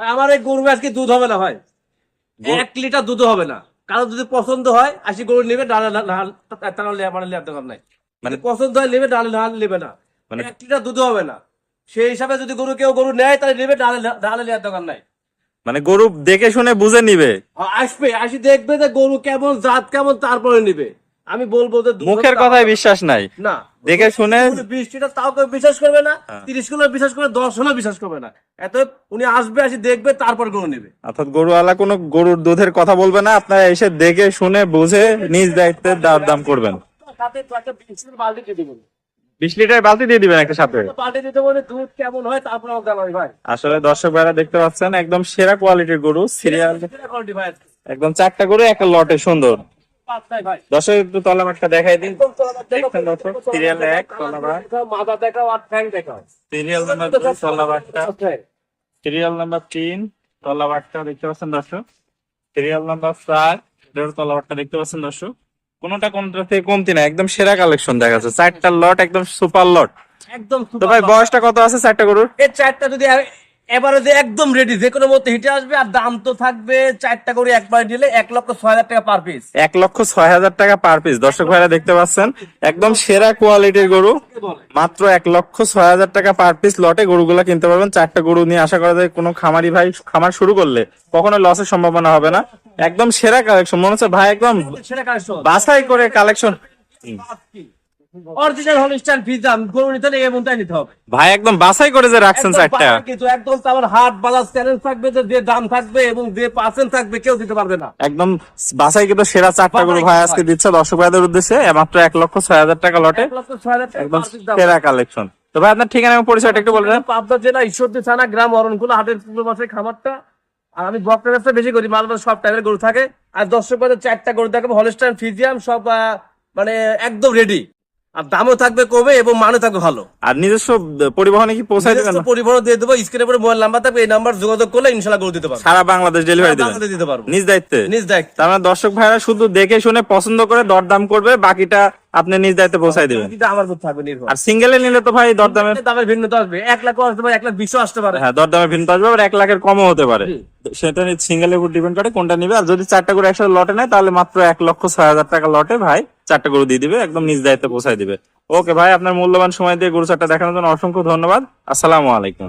ভাই, আমার এই গরু আজকে দুধ হবে না ভাই। এক লিটার দুধ হবে না। কারও যদি পছন্দ হয় আসি গরু নেবে ডালে মানে লেয়ার দোকান নাই। মানে- পছন্দ হয় নেবে ডালে ডাল নেবে না। মানে- এক লিটার দুধ হবে না। সেই হিসাবে যদি গরু কেউ গরু নেয় তাহলে নেবে ডালে ডালে লেয়ার দোকান নাই। মানে গরু দেখে শুনে বুঝে নিবে। হ্যাঁ, আসবে আসি দেখবে যে গরু কেমন জাত কেমন তারপরে নিবে। আমি বলব যে মুখের কথায় বিশ্বাস নাই। না দেখে শুনে বৃষ্টিটা তাও কেউ বিশ্বাস করবে না হ্যাঁ। তিরিশ কিলো বিশ্বাস করবে দশ হলেও বিশ্বাস করবে না। এত উনি আসবে আসি দেখবে তারপর গরু নেবে। অর্থাৎ গরুওয়ালা কোনো গরুর দুধের কথা বলবে না আপনারা এসে দেখে শুনে বুঝে নিজ দায়িত্বে দাম দাম করবেন। বিশ লিটার বালতি দিয়ে দেবো বিশ লিটার বালতি দিয়ে দিবেন একটা সাথে। বালতি দিতে বলে দুধ কেমন হয় তারপর আমাকে জানাবি ভাই। আসলে দর্শক ভাইরা দেখতে পাচ্ছেন একদম সেরা কোয়ালিটির গরু সিরিয়াল। একদম চারটা গরু একটা লটে সুন্দর। একটু তলাবাটটা দেখাই দিন। দেখছেন দর্শক, serial এক, মাথা দেখাও আর দেখাও। সিরিয়াল নাম্বার দুই তলাবাটটা সিরিয়াল নাম্বার তিন তলাবাটটা দেখতে পাচ্ছেন দর্শক। সিরিয়াল নাম্বার চার এটার তলাবাটটা দেখতে পাচ্ছেন দর্শক। কোনটা কোনটা থেকে কমতি না একদম সেরা কালেকশন দেখা যাচ্ছে। চারটা লট একদম সুপার লট একদম তো ভাই বয়সটা কত আছে চারটা গরুর? এই চারটা যদি এবারে যে একদম রেডি যে কোনো মধ্যে হিটে আসবে আর দাম তো থাকবে চারটা করে একবার দিলে এক লক্ষ ছয় হাজার টাকা পার পিস এক লক্ষ ছয় হাজার টাকা পার পিস দর্শক ভাইরা দেখতে পাচ্ছেন একদম সেরা কোয়ালিটির গরু মাত্র এক লক্ষ ছয় হাজার টাকা পার পিস লটে গরুগুলা কিনতে পারবেন। চারটা গরু নিয়ে আশা করা যায় কোনো খামারি ভাই খামার শুরু করলে কখনো লসের সম্ভাবনা হবে না। একদম সেরা কালেকশন মনে হচ্ছে ভাই একদম বাছাই করে কালেকশন অরিজিনাল হলিস্টান পিজাম গরু নিতে হলে নিতে হবে। ভাই একদম বাছাই করে যে রাখছেন চারটা। কিছু একদম আমার হাট বাজার চ্যালেঞ্জ থাকবে যে যে দাম থাকবে এবং যে পার্সেন্ট থাকবে কেউ দিতে পারবে না। একদম বাছাই কিন্তু সেরা চারটা গরু ভাই আজকে দিচ্ছে দর্শক ভাইদের উদ্দেশ্যে মাত্র এক লক্ষ ছয় হাজার টাকা লটে। একদম। সেরা কালেকশন তো ভাই আপনার ঠিকানা এবং পরিচয়টা একটু বলবেন পাবনা জেলা ঈশ্বরদী থানা গ্রাম অরণকুলা হাটের পূর্ব পাশে খামারটা। আর আমি বকটা ব্যবসা বেশি করি মালদা সব টাইপের গরু থাকে। আর দর্শক বাজার চারটা গরু দেখাবো হলস্টাইন ফিজিয়াম সব মানে একদম রেডি আর দামও থাকবে কমে এবং মানে থাকবে ভালো। আর নিজস্ব পরিবহনে কি পৌঁছাই দেবেন পরিবহন দিয়ে দেবো স্ক্রিনে পরে মোবাইল নাম্বার থাকবে এই নাম্বার যোগাযোগ করলে ইনশাল্লাহ করে দিতে পারব। সারা বাংলাদেশ ডেলিভারি দিতে পারব। নিজ দায়িত্বে। নিজ দায়িত্ব। তার মানে দর্শক ভাইরা শুধু দেখে শুনে পছন্দ করে দরদাম করবে বাকিটা আপনি নিজ দায়িত্বে পৌঁছাই দিবেন। আমার উপর থাকবে নির্ভর। আর সিঙ্গেলে নিলে তো ভাই দরদামের দামের ভিন্নতা আসবে। এক লাখ আসতে পারে এক লাখ বিশও আসতে পারে। হ্যাঁ দরদামের ভিন্নতা আসবে আবার এক লাখের কমও হতে পারে। সেটা সিঙ্গেলের উপর ডিপেন্ড করে কোনটা নিবে। আর যদি চারটা করে একসাথে লটে নেয় তাহলে মাত্র এক লক্ষ ছয় হাজার টাকা লটে ভাই চারটা গরু দিয়ে দিবে একদম নিজ দায়িত্বে পৌঁছাই দিবে। ওকে ভাই আপনার মূল্যবান সময় দিয়ে গরু চারটা দেখানোর জন্য অসংখ্য ধন্যবাদ। আসসালামু আলাইকুম।